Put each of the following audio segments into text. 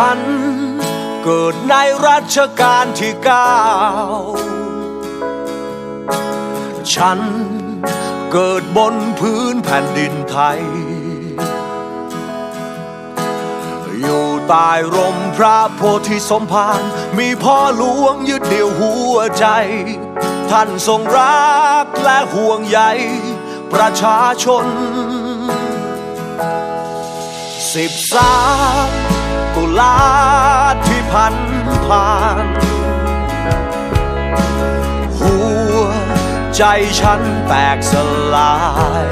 ฉัน เกิดในรัชกาลที่เก้าฉันเกิดบนพื้นแผ่นดินไทย อยู่ใต้ร่มพระโพธิสมภาร มีพ่อหลวงยึดเดี่ยวหัวใจ ท่านทรงรักและห่วงใยประชาชนสิบสาม ลาที่พันผ่าน หัวใจฉันแตกสลาย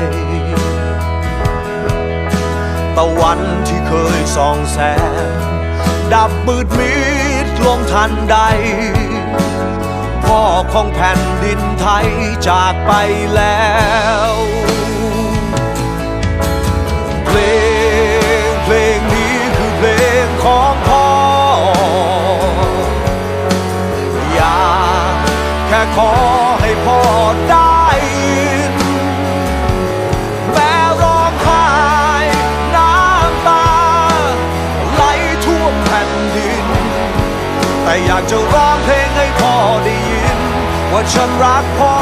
ตะวันที่เคยส่องแสง ดับมืดมิดลงทันใด พ่อของแผ่นดินไทยจากไปแล้ว ขอให้พ่อได้ยินแม้ร้องไห้น้ำตา ไหลท่วมแผ่นดิน แต่อยากจะร้องเพลงให้พ่อได้ยิน ว่าฉันรักพ่อ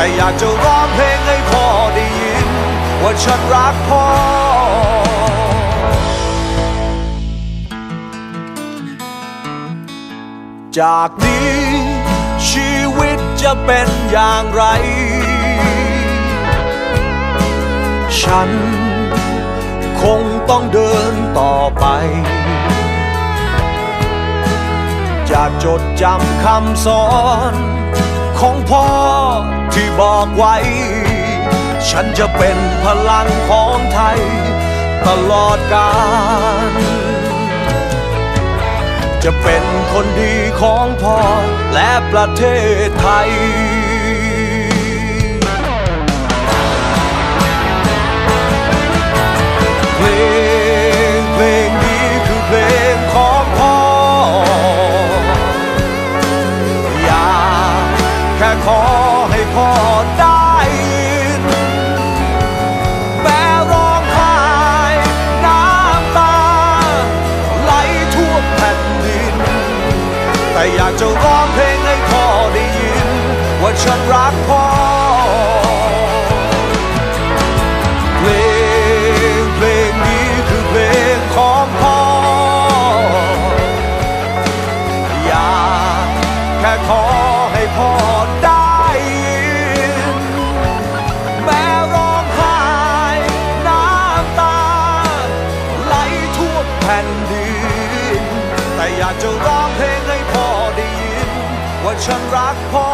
แต่อยากจะร้องเพลงให้พ่อได้ยิน ว่าฉันรักพ่อ จากนี้ชีวิตจะเป็นอย่างไร ฉันคงต้องเดินต่อไปจะจดจำคำสอนของพ่อ ที่บอกไว้ ฉันจะเป็นพลังของไทย ตลอดกาลจะเป็นคนดีของพ่อและประเทศไทย แต่อยากจะร้องเพลงให้พ่อได้ยิน ว่าฉันรักพ่อเพลงเพลงนี้คือเพลงของพ่อ อยากแค่ขอให้พ่อ ว่าฉันรักพ่อ